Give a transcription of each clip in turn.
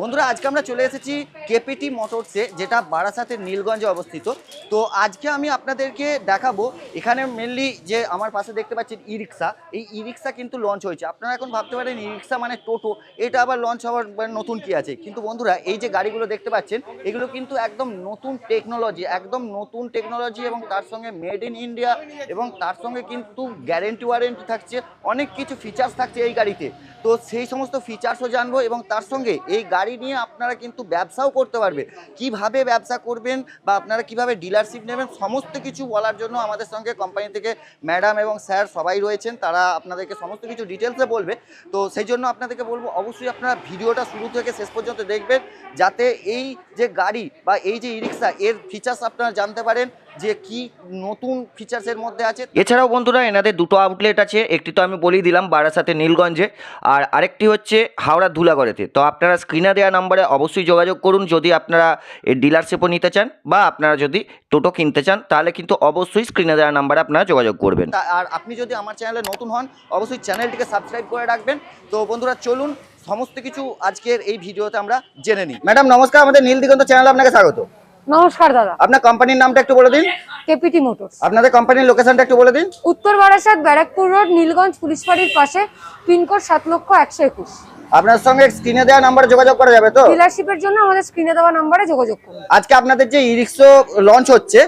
বন্ধুরা, আজকে আমরা চলে এসেছি কেপিটি মোটরসে, যেটা বারাসাতের নীলগঞ্জে অবস্থিত। তো আজকে আমি আপনাদেরকে দেখাবো, এখানে মেনলি যে আমার পাশে দেখতে পাচ্ছেন ই রিক্সা এই ই রিক্সা কিন্তু লঞ্চ হয়েছে। আপনারা এখন ভাবতে পারেন ই রিক্সা মানে টোটো, এটা আবার লঞ্চ হওয়ার মানে নতুন কি আছে? কিন্তু বন্ধুরা, এই যে গাড়িগুলো দেখতে পাচ্ছেন, এগুলো কিন্তু একদম নতুন টেকনোলজি একদম নতুন টেকনোলজি এবং তার সঙ্গে মেড ইন ইন্ডিয়া এবং তার সঙ্গে কিন্তু গ্যারেন্টি ওয়ারেন্টি থাকছে, অনেক কিছু ফিচার্স থাকছে এই গাড়িতে। তো সেই সমস্ত ফিচার্সও জানব এবং তার সঙ্গে এই গাড়ি নিয়ে আপনারা কিন্তু ব্যবসাও করতে পারবে কীভাবে ব্যবসা করবেন বা আপনারা কীভাবে ডিলারশিপ নেবেন, সমস্ত কিছু বলার জন্য আমাদের সঙ্গে কোম্পানি থেকে ম্যাডাম এবং স্যার সবাই রয়েছেন, তারা আপনাদেরকে সমস্ত কিছু ডিটেলসে বলবে। তো সেই জন্য আপনাদেরকে বলব, অবশ্যই আপনারা ভিডিওটা শুরু থেকে শেষ পর্যন্ত দেখবেন, যাতে এই যে গাড়ি বা এই যে ই রিক্সা এর ফিচার্স আপনারা জানতে পারেন। যে কি নতুন ফিচার্সের মধ্যে আছে। এছাড়াও বন্ধুরা এনাদের দুটো আউটলেট আছে। একটি তো আমি বলেই দিলাম বারাসাতে নীলগঞ্জে। আর আরেকটি হচ্ছে হাওড়া ধুলাগড়েতে। তো আপনারা স্ক্রিনে দেওয়া নাম্বারে অবশ্যই যোগাযোগ করুন। যদি আপনারা এই ডিলারশিপও নিতে চান বা আপনারা যদি টোটো কিনতে চান তাহলে কিন্তু অবশ্যই স্ক্রিনে দেওয়া নাম্বারে আপনারা যোগাযোগ করবেন। আর আপনি যদি আমার চ্যানেলে নতুন হন অবশ্যই চ্যানেলটিকে সাবস্ক্রাইব করে রাখবেন। তো বন্ধুরা চলুন সমস্ত কিছু আজকের এই ভিডিওতে আমরা জেনে নিই। ম্যাডাম নমস্কার আমাদের নীল দিগন্ত চ্যানেলে আপনাকে স্বাগত। নমস্কার দাদা। আপনার কোম্পানির নামটা একটু বলে দিন। KPT Motors. আপনাদের কোম্পানির লোকেশনটা একটু বলে দিন। উত্তর বারাসাত ব্যারাকপুর রোড নীলগঞ্জ পুলিশ ফাঁড়ির পাশে পিনকোড সাত লক্ষ একশো একুশ। আপনার সঙ্গে স্ক্রিনে দেওয়া নাম্বারে যোগাযোগ করা যাবে তো? ডিলারশিপের জন্য আমাদের স্ক্রিনে দেওয়া নাম্বারে যোগাযোগ করুন। আজকে আপনাদের যে ই রিক্সো লঞ্চ হচ্ছে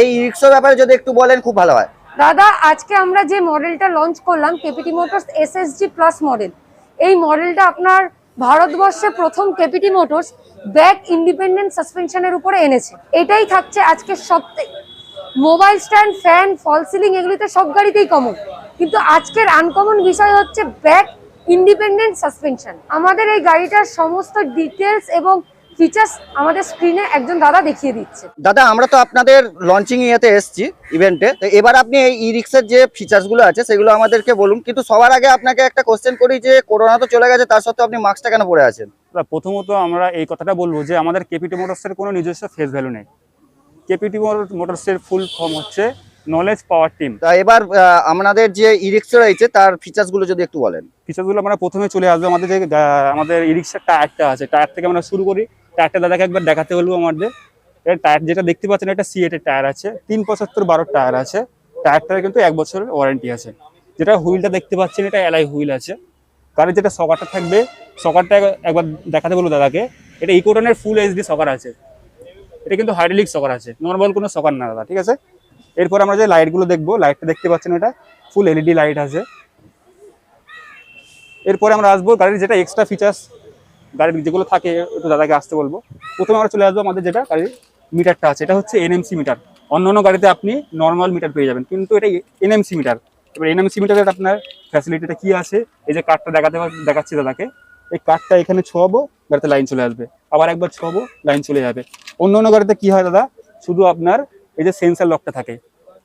এই ই রিক্সো ব্যাপারে যদি একটু বলেন খুব ভালো হয়। দাদা আজকে আমরা যে মডেলটা লঞ্চ করলাম KPT Motors SSG plus model এই মডেলটা আপনার ভারতবর্ষে প্রথম কেপিটি মোটরস ব্যাক ইন্ডিপেন্ডেন্ট সাসপেনশনের উপরে এনেছে। এটাই থাকছে আজকে সবথেকে। Mobile stand fan fall ceiling এগুলিতে সব গাড়িতেই কমন কিন্তু আজকের আনকমন বিষয় হচ্ছে ব্যাক ইন্ডিপেন্ডেন্ট সাসপেনশন আমাদের এই গাড়িটার সমস্ত ডিটেলস এবং ফিচার্স আমাদের স্ক্রিনে একজন দাদা দেখিয়ে দিচ্ছে। দাদা আমরা তো আপনাদের লঞ্চিং ইয়েতে এসেছি ইভেন্টে তো এবার আপনি এই ই রিক্সার যে ফিচার্সগুলো আছে সেগুলো আমাদেরকে বলুন। কিন্তু সবার আগে আপনাকে একটা কোশ্চেন করি যে করোনা তো চলে গেছে তার সত্ত্বেও আপনি মাস্কটা কেন পরে আছেন? তা প্রথমত আমরা এই কথাটা বলব যে আমাদের কেপিটি মোটরসের কোনো নিজস্ব ফেস ভ্যালু নেই। কেপিটি মোটরসের ফুল ফর্ম হচ্ছে নলেজ পাওয়ার টিম তা এবার আমাদের যে ই রিক্সা রয়েছে তার ফিচার্সগুলো যদি একটু বলেন। ফিচারগুলো আমরা প্রথমে চলে আসব। আমাদের যে আমাদের ই রিক্সার টায়ারটা আছে। টায়ার থেকে আমরা শুরু করি। টায়ারটা দাদাকে একবার দেখাতে বলব আমাদের। এর টায়ার যেটা দেখতে পাচ্ছেন একটা সিএটের টায়ার আছে। তিন পঁচাত্তর বারো টায়ার আছে। টায়ারটার কিন্তু এক বছরের ওয়ারেন্টি আছে। যেটা হুইলটা দেখতে পাচ্ছেন, এটা এলাই হুইল আছে। গাড়ির যেটা সকারটা থাকবে, সকারটা একবার দেখাতে বলব দাদাকে। এটা ইকোটনের ফুল এইচডি সকার আছে। এটা কিন্তু হাইড্রোলিক সকার আছে। নর্মাল কোনো সকার না দাদা, ঠিক আছে? এরপর আমরা যে লাইটগুলো দেখব লাইটটা দেখতে পাচ্ছেন এটা। ফুল এলইডি লাইট আছে। এরপরে আমরা আসব গাড়ির যেটা এক্সট্রা ফিচার্স গাড়ির যেগুলো থাকে, একটু দাদাকে আসতে বলব। প্রথমে আমরা চলে আসব আমাদের যেটা গাড়ির মিটারটা আছে, এটা হচ্ছে এনএমসি মিটার অন্য অন্য গাড়িতে আপনি নর্মাল মিটার পেয়ে যাবেন, কিন্তু এটা এনএমসি মিটার এবার এনএমসি মিটারের আপনার ফ্যাসিলিটিটা কী আছে? এই যে কার্ডটা দেখাতে দেখাচ্ছি দাদাকে। এই কার্ডটা এখানে ছোয়াবো, গাড়িতে লাইন চলে আসবে। আবার একবার ছোয়াবো লাইন চলে যাবে। অন্য অন্য গাড়িতে কী হয় দাদা? শুধু আপনার এই যে সেন্সার লকটা থাকে।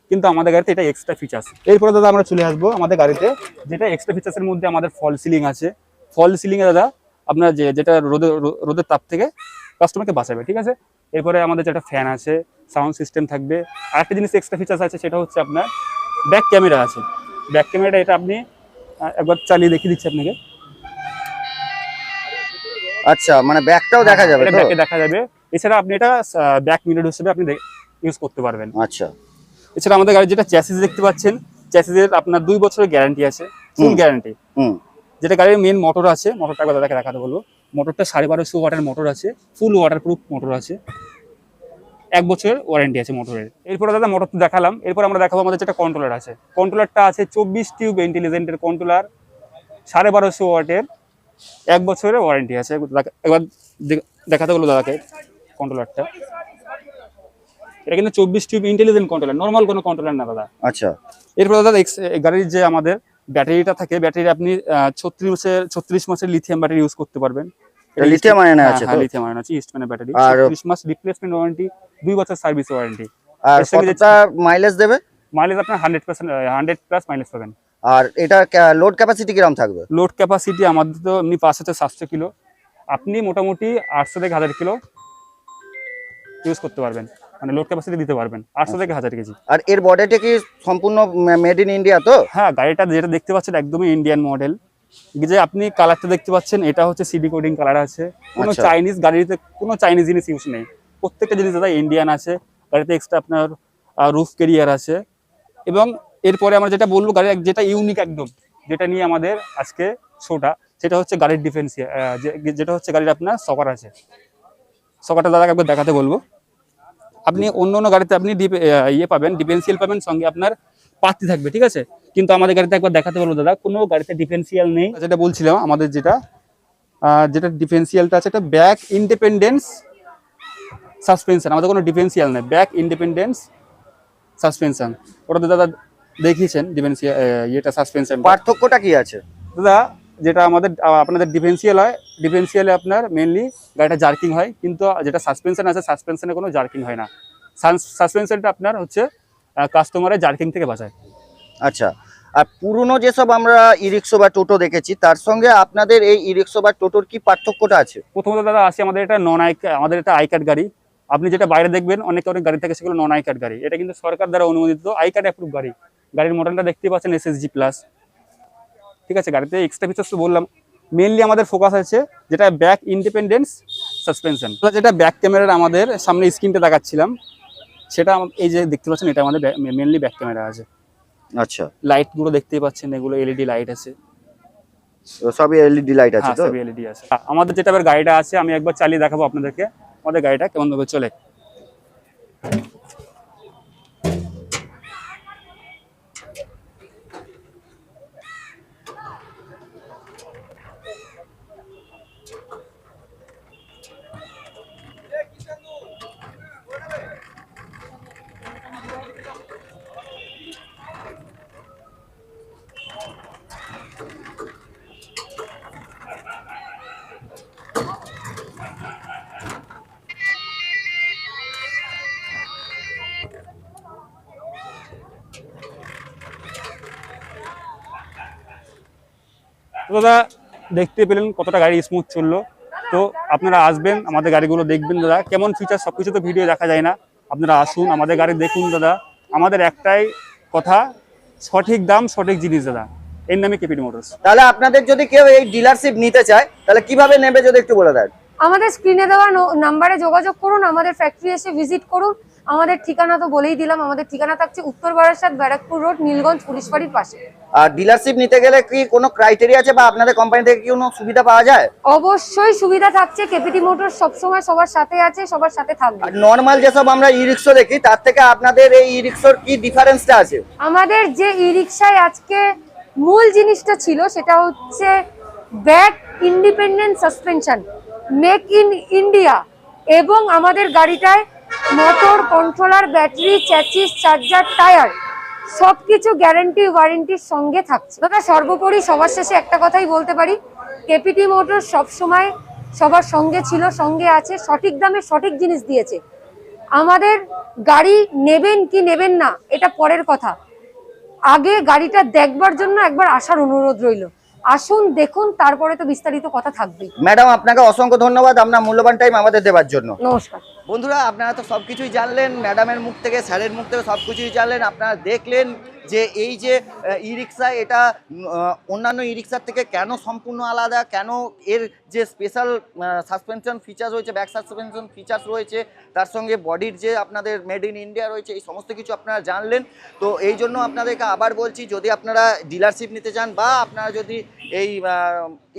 কিন্তু আমাদের গাড়িতে এটা এক্সট্রা ফিচার্স এরপরে দাদা আমরা চলে আসব আমাদের গাড়িতে, যেটা এক্সট্রা ফিচার্সের মধ্যে আমাদের ফল সিলিং আছে। ফল সিলিংয়ে দাদা আপনার যে যেটা রোদের রোদের তাপ থেকে কাস্টমারকে বাঁচাবে ঠিক আছে? এরপরে আমাদের যেটা ফ্যান আছে সাউন্ড সিস্টেম থাকবে। আরেকটা জিনিস এক্সট্রা ফিচার্স আছে সেটা হচ্ছে আপনার ব্যাক ক্যামেরা আছে। ব্যাক ক্যামেরাটা এটা আপনি একবার চালিয়ে দেখিয়ে দিচ্ছি আপনাকে। আচ্ছা মানে ব্যাকটাও দেখা যাবে ব্যাকে দেখা যাবে। এছাড়া আপনি এটা ব্যাক মিরর হিসেবে আপনি ইউজ করতে পারবেন। আচ্ছা। এছাড়া আমাদের গাড়ি যেটা চ্যাসিস দেখতে পাচ্ছেন চ্যাসিসের আপনার দুই বছরের গ্যারান্টি আছে ফুল গ্যারান্টি হুম। যেটা গাড়ির মেন মোটর আছে মোটরটা একবার দাদাকে দেখাতে বলব। মোটরটা সাড়ে বারোশো ওয়াটের মোটর আছে ফুল ওয়াটার প্রুফ মোটর আছে। এক বছরের ওয়ারেন্টি আছে মোটরের এরপরে দাদা মোটর তো দেখালাম। এরপর আমরা দেখাবো আমাদের যেটা কন্ট্রোলার আছে। কন্ট্রোলারটা আছে চব্বিশ টিউব ইন্টেলিজেন্টের কন্ট্রোলার সাড়ে বারোশো ওয়াটের এক বছরের ওয়ারেন্টি আছে। একবার দেখাতে বলব দাদাকে কন্ট্রোলারটা এটা কিন্তু চব্বিশ টিউব ইন্টেলিজেন্ট কন্ট্রোলার নর্মাল কোনো কন্ট্রোলার না দাদা। আচ্ছা। এরপর দাদা গাড়ির যে আমাদের ব্যাটারিটা থাকে ব্যাটারি আপনি ছত্রিশ মাসের ছত্রিশ মাসের লিথিয়াম ব্যাটারি ইউজ করতে পারবেন। lithium আছে তো? লিথিয়াম আয়ন আছে ইস্টম্যানের ব্যাটারি মাস রিপ্লেসমেন্ট ওয়ারেন্টি বছর সার্ভিস ওয়ারেন্টি আর কতটা মাইলেজ দেবে? মাইলেজ আপনার hundred percent hundred plus mileage পাবেন। আর এটা লোড ক্যাপাসিটি থাকবে? লোড ক্যাপাসিটি আমাদের তো এমনি পাস হচ্ছে সাতশো কিলো। আপনি মোটামুটি আটশো থেকে হাজার কিলো ইউজ করতে পারবেন। মানে লোড ক্যাপাসিটি দিতে পারবেন আটশো থেকে হাজার কেজি। আর এর বডিটা কি সম্পূর্ণ মেড ইন ইন্ডিয়া তো? হ্যাঁ গাড়িটা যেটা দেখতে পাচ্ছেন একদমই ইন্ডিয়ান মডেল যে আপনি কালারটা দেখতে পাচ্ছেন এটা হচ্ছে সিডি কোডিং কালার আছে। কোনো আচ্ছা। চাইনিজ গাড়িতে কোনো চাইনিজ জিনিস ইউজ নেই। প্রত্যেকটা জিনিস দাদা ইন্ডিয়ান আছে। গাড়িতে এক্সট্রা আপনার রুফ কেরিয়ার আছে। এবং এরপরে আমরা যেটা বলব গাড়ির যেটা ইউনিক একদম যেটা নিয়ে আমাদের আজকে শোটা সেটা হচ্ছে গাড়ির ডিফেন্স যেটা হচ্ছে গাড়ির আপনার সকার আছে। সকারটা দাদাকে একবার দেখাতে বলব। আপনি অন্য অন্য গাড়িতে আপনি ডিপ- ইয়ে পাবেন ডিফেন্সিয়াল পাবেন সঙ্গে আপনার পাত্তি থাকবে ঠিক আছে? কিন্তু আমাদের গাড়িতে একবার দেখাতে বলব দাদা কোনো গাড়িতে ডিফেন্সিয়াল নেই। যেটা বলছিলাম আমাদের যেটা যেটা ডিফেন্সিয়ালটা আছে এটা ব্যাক ইন্ডিপেন্ডেন্স সাসপেনশন আমাদের কোনো ডিফেন্সিয়াল নেই ব্যাক ইন্ডিপেন্ডেন্স সাসপেনশন ওটা দাদা দেখিয়েছেন ডিফেন্সিয়াল ইয়েটা সাসপেনশন পার্থক্যটা কি আছে? দাদা যেটা আমাদের আপনাদের ডিফেন্সিয়াল হয় ডিফেন্সিয়ালে আপনার মেনলি গাড়িটা জার্কিং হয় কিন্তু যেটা সাসপেনশন আছে সাসপেনশনে কোনো জার্কিং হয় না। সাসপেনশনটা আপনার হচ্ছে কাস্টমারের জার্কিং থেকে বাঁচায়। আচ্ছা আর পুরনো যেসব আমরা ই রিক্সো বা টোটো দেখেছি তার সঙ্গে আপনাদের এই ই রিক্সো বা টোটোর কি পার্থক্যটা আছে? প্রথমত দাদা আসি আমাদের এটা নন আই আমাদের এটা আই কার্ড গাড়ি। আপনি যেটা বাইরে দেখবেন অনেক অনেক গাড়ি থাকে সেগুলো নন আই কার্ড গাড়ি। এটা কিন্তু সরকার দ্বারা অনুমোদিত আই কার্ড অ্যাপ্রুভ গাড়ি। গাড়ির মডেলটা দেখতে পাচ্ছেন এসএসজি প্লাস ঠিক আছে গাড়িতে এক্সট্রা ফিচার্স তো বললাম। মেনলি আমাদের ফোকাস আছে যেটা ব্যাক ইন্ডিপেন্ডেন্স সাসপেনশন যেটা ব্যাক ক্যামেরার আমাদের সামনে স্ক্রিনটা দেখাচ্ছিলাম সেটা এই যে দেখতে পাচ্ছেন এটা আমাদের মেনলি ব্যাক ক্যামেরা আছে। আচ্ছা। লাইটগুলো দেখতেই পাচ্ছেন এগুলো এলইডি লাইট আছে। সবই এলইডি লাইট আছে হ্যাঁ তো? সবই এলইডি আছে। আমাদের যেটা এবার গাড়িটা আছে আমি একবার চালিয়ে দেখাবো আপনাদেরকে। আমাদের গাড়িটা কেমন ভাবে চলে। দাদা দেখতে পেলেন কতটা গাড়ি স্মুথ চলল। তো আপনারা আসবেন আমাদের গাড়িগুলো দেখবেন দাদা। কেমন ফিচার সব কিছু তো ভিডিও দেখা যায় না। আপনারা আসুন আমাদের গাড়ি দেখুন দাদা। আমাদের একটাই কথা সঠিক দাম সঠিক জিনিস দাদা। এর নামে কেপিড মোটরস তাহলে আপনাদের যদি কেউ এই ডিলারশিপ নিতে চায় তাহলে কীভাবে নেবে যদি একটু বলে দেন? আমাদের স্ক্রিনে দেওয়া নাম্বারে যোগাযোগ করুন আমাদের ফ্যাক্টরি এসে ভিজিট করুন। আমাদের ঠিকানা তো বলেই দিলাম আমাদের ঠিকানা থাকছে উত্তর বারাসাত ব্যারাকপুর রোড নীলগঞ্জ পুলিশ বাড়ির পাশে। আর ডিলারশিপ নিতে গেলে কি কোনো ক্রাইটেরিয়া আছে বা আপনাদের কোম্পানি থেকে কি কোনো সুবিধা পাওয়া যায়? অবশ্যই সুবিধা থাকছে কেপিটি মোটর সবসময় সবার সাথে আছে সবার সাথে থাকবে। আর নর্মাল যেসব আমরা ই রিক্সো দেখি তার থেকে আপনাদের এই ই রিক্সোর কি ডিফারেন্সটা আছে? আমাদের যে ই রিক্সায় আজকে মূল জিনিসটা ছিল সেটা হচ্ছে back independent suspension make in India এবং আমাদের গাড়িটায় motor controller battery chassis charger tyre সবকিছু গ্যারেন্টি ওয়ারেন্টির সঙ্গে থাকছে। দাদা সর্বোপরি সবার শেষে একটা কথাই বলতে পারি কেপিটি মোটর সবসময় সবার সঙ্গে ছিল সঙ্গে আছে সঠিক দামে সঠিক জিনিস দিয়েছে। আমাদের গাড়ি নেবেন কি নেবেন না এটা পরের কথা। আগে গাড়িটা দেখবার জন্য একবার আসার অনুরোধ রইল। আসুন দেখুন তারপরে তো বিস্তারিত কথা থাকবেই। ম্যাডাম আপনাকে অসংখ্য ধন্যবাদ। আপনার মূল্যবান টাইম আমাদের দেওয়ার জন্য। নমস্কার। বন্ধুরা, আপনারা তো সব কিছুই জানলেন, ম্যাডামের মুখ থেকে, স্যারের মুখ থেকে সব কিছুই জানলেন, আপনারা দেখলেন। যে এই যে ই রিক্সা এটা অন্যান্য ই রিক্সার থেকে কেন সম্পূর্ণ আলাদা? কেন এর যে স্পেশাল সাসপেনশন ফিচার্স রয়েছে ব্যাক সাসপেনশন ফিচার্স রয়েছে, তার সঙ্গে বডির যে আপনাদের মেড ইন ইন্ডিয়া রয়েছে, এই সমস্ত কিছু আপনারা জানলেন। তো এই জন্য আপনাদেরকে আবার বলছি, যদি আপনারা ডিলারশিপ নিতে চান বা আপনারা যদি এই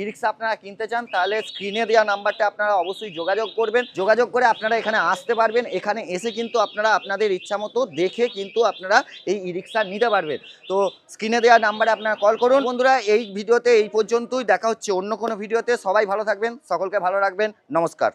ই রিক্সা আপনারা কিনতে চান, তাহলে স্ক্রিনে দেওয়া নাম্বারটা আপনারা অবশ্যই যোগাযোগ করবেন। যোগাযোগ করে আপনারা এখানে আসতে পারবেন। এখানে এসে কিন্তু আপনারা আপনাদের ইচ্ছা মতো দেখে কিন্তু আপনারা এই ই রিক্সা নিতে পারবেন। তো স্ক্রিনে দেওয়া নাম্বারে আপনারা কল করুন। বন্ধুরা, এই ভিডিওতে এই পর্যন্তই। দেখা হচ্ছে অন্য কোনো ভিডিওতে। সবাই ভালো থাকবেন, সকলকে ভালো রাখবেন। নমস্কার।